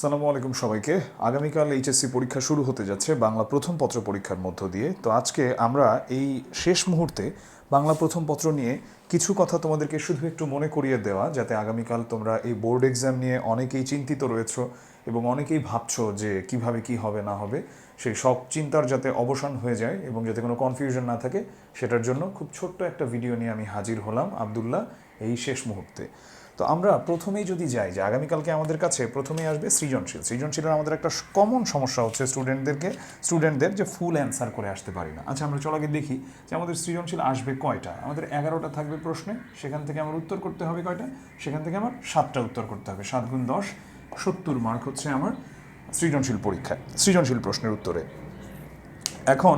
সালামু আলাইকুম সবাইকে। আগামীকাল এইচএসসি পরীক্ষা শুরু হতে যাচ্ছে বাংলা প্রথম পত্র পরীক্ষার মধ্য দিয়ে। তো আজকে আমরা এই শেষ মুহূর্তে বাংলা প্রথম পত্র নিয়ে কিছু কথা তোমাদেরকে শুধু একটু মনে করিয়ে দেওয়া, যাতে আগামীকাল তোমরা এই বোর্ড এক্সাম নিয়ে অনেকেই চিন্তিত রয়েছো এবং অনেকেই ভাবছ যে কীভাবে কি হবে না হবে। সেই সব চিন্তার যাতে অবসান হয়ে যায় এবং যাতে কোনো কনফিউশন না থাকে, সেটার জন্য খুব ছোট্ট একটা ভিডিও নিয়ে আমি হাজির হলাম আবদুল্লাহ এই শেষ মুহূর্তে। তো আমরা প্রথমেই যদি যাই, যে আগামীকালকে আমাদের কাছে প্রথমেই আসবে সৃজনশীল। সৃজনশীলের আমাদের একটা কমন সমস্যা হচ্ছে স্টুডেন্টদেরকে স্টুডেন্টদের যে ফুল অ্যান্সার করে আসতে পারি না। আচ্ছা আমরা চল আগে দেখি যে আমাদের সৃজনশীল আসবে কয়টা? আমাদের এগারোটা থাকবে প্রশ্নে, সেখান থেকে আমার উত্তর করতে হবে কয়টা? সেখান থেকে আমার সাতটা উত্তর করতে হবে, সাত গুণ দশ, সত্তর মার্ক হচ্ছে আমার সৃজনশীল পরীক্ষায়, সৃজনশীল প্রশ্নের উত্তরে। এখন,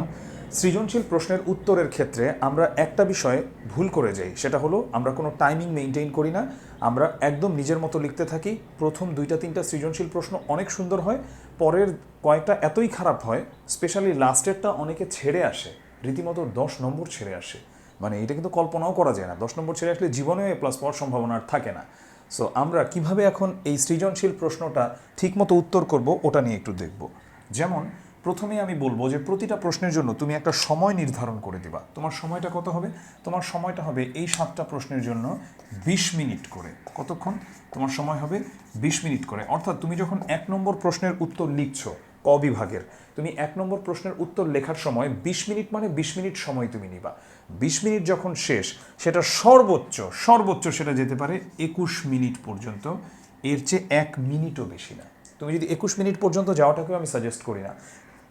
সৃজনশীল প্রশ্নের উত্তরের ক্ষেত্রে আমরা একটা বিষয়ে ভুল করে যাই, সেটা হলো আমরা কোনো টাইমিং মেনটেন করি না আমরা একদম নিজের মতো লিখতে থাকি। প্রথম দুইটা, তিনটা সৃজনশীল প্রশ্ন অনেক সুন্দর হয়, পরের কয়েকটা এতই খারাপ হয় স্পেশালি লাস্টেরটা অনেকে ছেড়ে আসে, রীতিমতো দশ নম্বর ছেড়ে আসে। মানে এটা কিন্তু কল্পনাও করা যায় না, দশ নম্বর ছেড়ে আসলে জীবনেও এ প্লাস পাওয়ার সম্ভাবনা আর থাকে না। সো আমরা কীভাবে এখন এই সৃজনশীল প্রশ্নটা ঠিকমতো উত্তর করব, ওটা নিয়ে একটু দেখব। যেমন প্রথমেই আমি বলব যে প্রতিটা প্রশ্নের জন্য তুমি একটা সময় নির্ধারণ করে দিবা। তোমার সময়টা কত হবে? তোমার সময়টা হবে এই সাতটা প্রশ্নের জন্য বিশ মিনিট করে। কতক্ষণ? তোমার সময় হবে বিশ মিনিট করে। অর্থাৎ তুমি যখন এক নম্বর প্রশ্নের উত্তর লিখছো ক বিভাগের, তুমি এক নম্বর প্রশ্নের উত্তর লেখার সময় বিশ মিনিট মানে বিশ মিনিট সময় তুমি নিবা। বিশ মিনিট যখন শেষ, সেটা সর্বোচ্চ সর্বোচ্চ সেটা যেতে পারে একুশ মিনিট পর্যন্ত। এর চেয়ে এক মিনিটও বেশি না। তুমি যদি একুশ মিনিট পর্যন্ত যাওয়াটাকেও আমি সাজেস্ট করি না।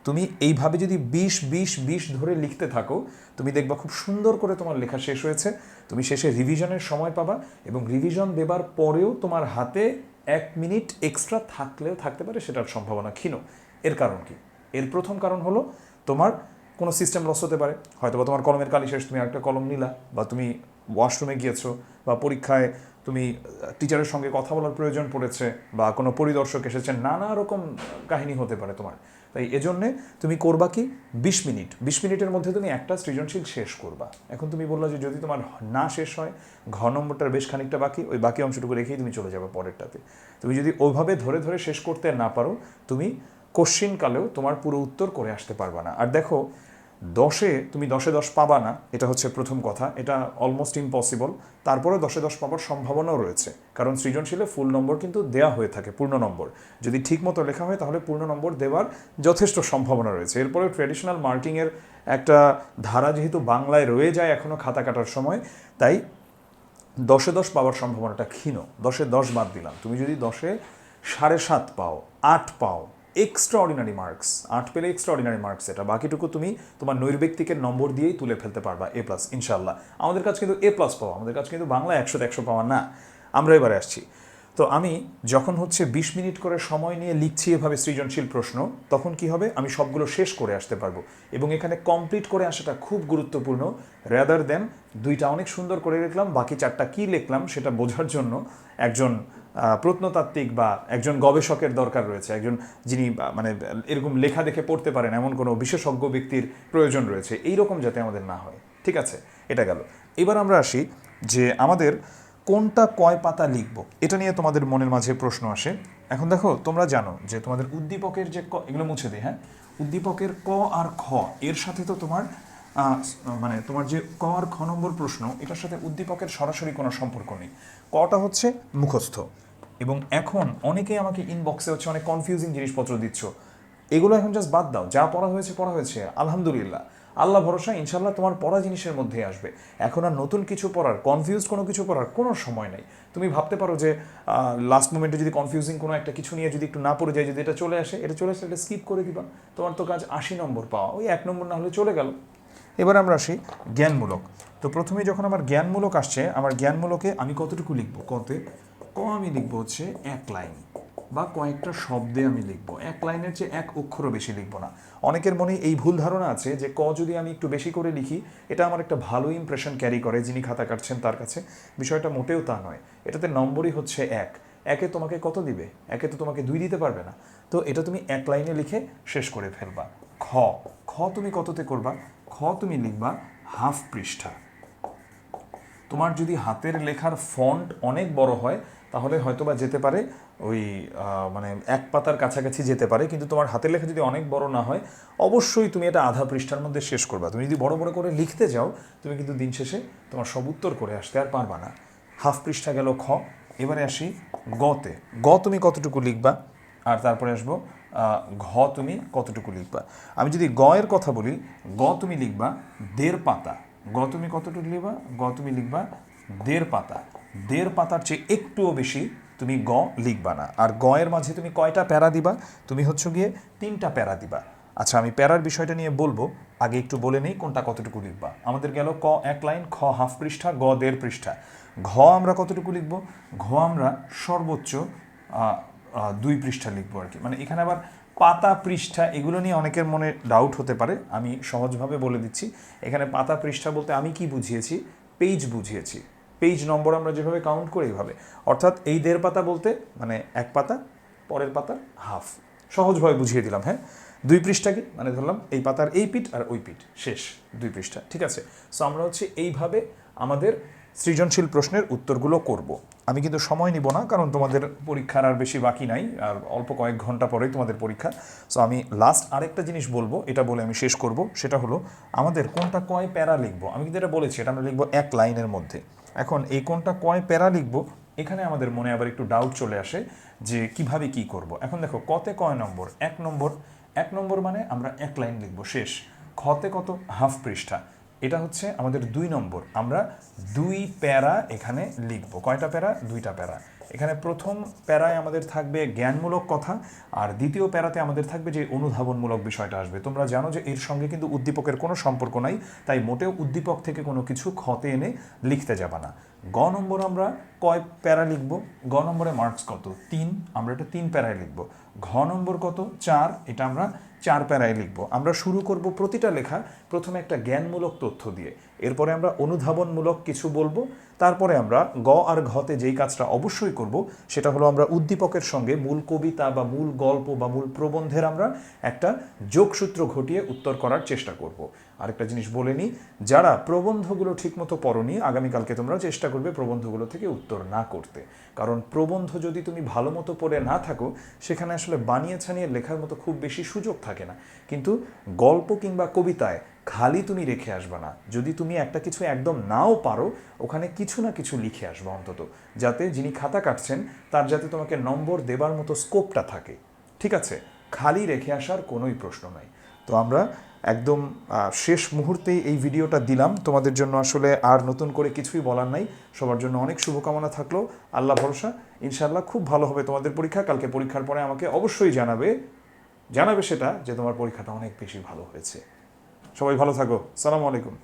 তুমি এইভাবে যদি বিশ বিশ বিশ ধরে লিখতে থাকো, তুমি দেখবা খুব সুন্দর করে তোমার লেখা শেষ হয়েছে। তুমি শেষে রিভিশনের সময় পাবা এবং রিভিশন দেবার পরেও তোমার হাতে এক মিনিট এক্সট্রা থাকলেও থাকতে পারে, সেটার সম্ভাবনা ক্ষীণ। এর কারণ কি? এর প্রথম কারণ হলো তোমার কোনো সিস্টেম লস হতে পারে। হয়তো বা তোমার কলমের কালি শেষ, তুমি একটা কলম নিলা বা তুমি ওয়াশরুমে গিয়েছো বা পরীক্ষায় তুমি টিচারের সঙ্গে কথা বলার প্রয়োজন পড়েছে বা কোনো পরিদর্শক এসেছেন, নানা রকম কাহিনী হতে পারে তোমার। তাই এজন্যে তুমি করবা কি? বিশ মিনিট। বিশ মিনিটের মধ্যে তুমি একটা সৃজনশীল শেষ করবা। এখন তুমি বললা যে যদি তোমার না শেষ হয়, ঘ নম্বরটার বেশ খানিকটা বাকি, ওই বাকি অংশটুকু রেখেই তুমি চলে যাবে পরেরটাতে। তুমি যদি ওইভাবে ধরে ধরে শেষ করতে না পারো, তুমি কোশ্চিনকালেও তোমার পুরো উত্তর করে আসতে পারবা না। আর দেখো দশে তুমি দশে দশ পাবা না, এটা হচ্ছে প্রথম কথা, এটা অলমোস্ট ইম্পসিবল তারপরে দশে দশ পাবার সম্ভাবনাও রয়েছে, কারণ সৃজনশীলে ফুল নম্বর কিন্তু দেওয়া হয়ে থাকে, পূর্ণ নম্বর যদি ঠিক মতো লেখা হয়, তাহলে পূর্ণ নম্বর দেওয়ার যথেষ্ট সম্ভাবনা রয়েছে। এরপরে ট্র্যাডিশনাল মার্কিংয়ের একটা ধারা যেহেতু বাংলায় রয়ে যায় এখনও খাতা কাটার সময়, তাই দশে দশ পাওয়ার সম্ভাবনাটা ক্ষীণ। দশে দশ বাদ দিলাম। তুমি যদি দশে সাড়ে সাত পাও, আট পাও এক্সট্রা অর্ডিনারি মার্কস আট পেলে এক্সট্রা অর্ডিনারি মার্কস এটা। বাকিটুকু তুমি তোমার নৈর্ব্যক্তিকের নম্বর দিয়েই তুলে ফেলতে পারবা এ প্লাস ইনশাল্লাহ আমাদের কাছে কিন্তু এ প্লাস পাওয়া, আমাদের কাছে কিন্তু বাংলা একশো একশো পাওয়া না। আমরা এবারে আসছি। তো আমি যখন হচ্ছে বিশ মিনিট করে সময় নিয়ে লিখছি এভাবে সৃজনশীল প্রশ্ন, তখন কি হবে? আমি সবগুলো শেষ করে আসতে পারব। এবং এখানে কমপ্লিট করে আসাটা খুব গুরুত্বপূর্ণ। রেদার দেন দুইটা অনেক সুন্দর করে লিখলাম, বাকি চারটা কি লিখলাম সেটা বোঝার জন্য একজন প্রত্নতাত্ত্বিক বা একজন গবেষকের দরকার রয়েছে, একজন যিনি মানে এরকম লেখা দেখে পড়তে পারেন, এমন কোনো বিশেষজ্ঞ ব্যক্তির প্রয়োজন রয়েছে, এই রকম যাতে আমাদের না হয়। ঠিক আছে? এটা গেল। এবার আমরা আসি যে আমাদের কোনটা কয় পাতা লিখব? এটা নিয়ে তোমাদের মনের মাঝে প্রশ্ন আসে। এখন দেখো, তোমরা জানো যে তোমাদের উদ্দীপকের যে ক, এগুলো মুছে দিই হ্যাঁ? উদ্দীপকের ক আর খ, এর সাথে তো তোমার মানে তোমার যে ক আর খ নম্বর প্রশ্ন, এটার সাথে উদ্দীপকের সরাসরি কোনো সম্পর্ক নেই। কটা হচ্ছে মুখস্থ। এবং এখন অনেকেই আমাকে ইনবক্সে হচ্ছে অনেক কনফিউজিং জিনিসপত্র দিচ্ছ। এগুলো এখন জাস্ট বাদ দাও। যা পড়া হয়েছে পড়া হয়েছে। আলহামদুলিল্লাহ। আল্লাহ ভরসা ইনশাল্লাহ তোমার পড়া জিনিসের মধ্যে আসবে। এখন আর নতুন কিছু পড়ার কনফিউজ কোনো কিছু পড়ার কোনো সময় নেই। তুমি ভাবতে পারো যে লাস্ট মোমেন্টে যদি কনফিউজিং কোনো একটা কিছু নিয়ে যদি একটু না পড়ে যায়, যদি এটা চলে আসে, এটা চলে আসে এটা স্কিপ করে দিবা। তোমার তো কাজ আশি নম্বর পাওয়া। ওই এক নম্বর না হলে চলে গেল। এবার আমরা আসি জ্ঞানমূলক। তো প্রথমে যখন আমার জ্ঞানমূলক আসছে, আমার জ্ঞানমূলকে আমি কতটুকু লিখব? কতে? ক আমি লিখব হচ্ছে এক লাইন বা কয়েকটা শব্দে আমি লিখব। এক লাইনের চেয়ে এক অক্ষরও বেশি লিখব না। অনেকের মনে এই ভুল ধারণা আছে যে ক যদি আমি একটু বেশি করে লিখি, এটা আমার একটা ভালো ইমপ্রেশন ক্যারি করে যিনি খাতা কাটছেন তার কাছে। বিষয়টা মোটেও তা নয়। এটাতে নম্বরই হচ্ছে এক। একে তোমাকে কত দিবে? একে তো তোমাকে দুই দিতে পারবে না। তো এটা তুমি এক লাইনে লিখে শেষ করে ফেলবা। খ। খ তুমি কততে করবা? খ তুমি লিখবা হাফ পৃষ্ঠা। তোমার যদি হাতের লেখার ফন্ট অনেক বড় হয়, তাহলে হয়তোবা যেতে পারে, ওই মানে এক পাতার কাছাকাছি যেতে পারে, কিন্তু তোমার হাতের লেখা যদি অনেক বড় না হয়, অবশ্যই তুমি এটা আধা পৃষ্ঠার মধ্যে শেষ করবা। তুমি যদি বড় বড় করে লিখতে যাও, তুমি কিন্তু দিন শেষে তোমার সব উত্তর করে আসতে আর পারবা না। হাফ পৃষ্ঠা গেল খ, এবারে আসি গতে। গ তুমি কতটুকু লিখবা? আর তারপরে আসব ঘ তুমি কতটুকু লিখবা? আমি যদি গ এর কথা বলি, গ তুমি লিখবা দেড় পাতা। গ তুমি কতটুকু লিখবা? গ তুমি লিখবা, দেড় পাতা। দেড় পাতার চেয়ে একটুও বেশি তুমি গ লিখবা না। আর গ এর মাঝে তুমি কয়টা প্যারা দিবা? তুমি হচ্ছে গিয়ে তিনটা প্যারা দিবা। আচ্ছা আমি প্যারার বিষয়টা নিয়ে বলব। আগে একটু বলে নেই কোনটা কতটুকু লিখবা। আমাদের গেল ক এক লাইন, খ হাফ পৃষ্ঠা, গ দেড় পৃষ্ঠা। ঘ আমরা কতটুকু লিখব? ঘ আমরা সর্বোচ্চ দুই পৃষ্ঠা লিখব আর কি। মানে এখানে আবার পাতা পৃষ্ঠা, এগুলো নিয়ে অনেকের মনে ডাউট হতে পারে, আমি সহজভাবে বলে দিচ্ছি। এখানে পাতা পৃষ্ঠা বলতে আমি কি বুঝিয়েছি? পেজ বুঝিয়েছি। পেজ নম্বর আমরা যেভাবে কাউন্ট করি এইভাবে অর্থাৎ এই দেড় পাতা বলতে মানে এক পাতা, পরের পাতার হাফ সহজভাবে বুঝিয়ে দিলাম হ্যাঁ? দুই পৃষ্ঠা কি? মানে ধরলাম এই পাতার এই পিঠ আর ওই পিঠ। শেষ, দুই পৃষ্ঠা। ঠিক আছে? সো আমরা হচ্ছে এইভাবে আমাদের সৃজনশীল প্রশ্নের উত্তরগুলো করব। আমি কিন্তু সময় নিব না, কারণ তোমাদের পরীক্ষার আর বেশি বাকি নাই, আর অল্প কয়েক ঘণ্টা পরেই তোমাদের পরীক্ষা। সো আমি লাস্ট আরেকটা জিনিস বলব, এটা বলে আমি শেষ করব, সেটা হলো আমাদের কোনটা কয় প্যারা লিখব? আমি কিন্তু এটা বলেছি, এটা আমরা লিখব এক লাইনের মধ্যে। এখন এই কোনটা কয় প্যারা লিখব, এখানে আমাদের মনে আবার একটু ডাউট চলে আসে যে কীভাবে কি করব। এখন দেখো, কতে কয় নম্বর? এক নম্বর এক নম্বর মানে আমরা এক লাইন লিখব, শেষ। খতে কত? হাফ পৃষ্ঠা। এটা হচ্ছে আমাদের দুই নম্বর। আমরা দুই প্যারা এখানে লিখব। কয়টা প্যারা? দুইটা প্যারা। এখানে প্রথম প্যারায় আমাদের থাকবে জ্ঞানমূলক কথা, আর দ্বিতীয় প্যারাতে আমাদের থাকবে যে অনুধাবনমূলক বিষয়টা আসবে। তোমরা জানো যে এর সঙ্গে কিন্তু উদ্দীপকের কোনো সম্পর্ক নাই, তাই মোটেও উদ্দীপক থেকে কোনো কিছু ক্ষতে এনে লিখতে যাবা না। গ নম্বর আমরা কয় প্যারা লিখব? গ নম্বরে মার্কস কত? তিন। আমরা এটা তিন প্যারায় লিখব। ঘ নম্বর কত? চার। এটা আমরা চার প্যারায় লিখব। আমরা শুরু করব প্রতিটা লেখা প্রথমে একটা জ্ঞানমূলক তথ্য দিয়ে। এরপরে আমরা অনুধাবনমূলক কিছু বলব। তারপরে আমরা গ আর ঘতে যেই কাজটা অবশ্যই করব, সেটা হলো আমরা উদ্দীপকের সঙ্গে মূল কবিতা বা মূল গল্প বা মূল প্রবন্ধের আমরা একটা যোগসূত্র ঘটিয়ে উত্তর করার চেষ্টা করব। আরেকটা জিনিস বলে নিই, যারা প্রবন্ধগুলো ঠিকমতো পড়নি, আগামীকালকে তোমরা চেষ্টা করবে প্রবন্ধগুলো থেকে উত্তর না করতে। কারণ প্রবন্ধ যদি তুমি ভালো মতো পড়ে না থাকো, সেখানে আসলে বানিয়ে ছানিয়ে লেখার মতো খুব বেশি সুযোগ থাকে না। কিন্তু গল্প কিংবা কবিতায় খালি তুমি রেখে আসবে না। যদি তুমি একটা কিছু একদম নাও পারো, ওখানে কিছু না কিছু লিখে আসবা অন্তত, যাতে যিনি খাতা কাটছেন, তার যাতে তোমাকে নম্বর দেবার মতো স্কোপটা থাকে। ঠিক আছে? খালি রেখে আসার কোনোই প্রশ্ন নাই। তো আমরা একদম শেষ মুহূর্তেই এই ভিডিওটা দিলাম। তোমাদের জন্য আসলে আর নতুন করে কিছুই বলার নাই। সবার জন্য অনেক শুভকামনা থাকল। আল্লাহ ভরসা। ইনশাল্লাহ খুব ভালো হবে তোমাদের পরীক্ষা। কালকে পরীক্ষার পরে আমাকে অবশ্যই জানাবে জানাবে সেটা যে তোমার পরীক্ষাটা অনেক বেশি ভালো হয়েছে। সবাই ভালো থাকো। সালামু আলাইকুম।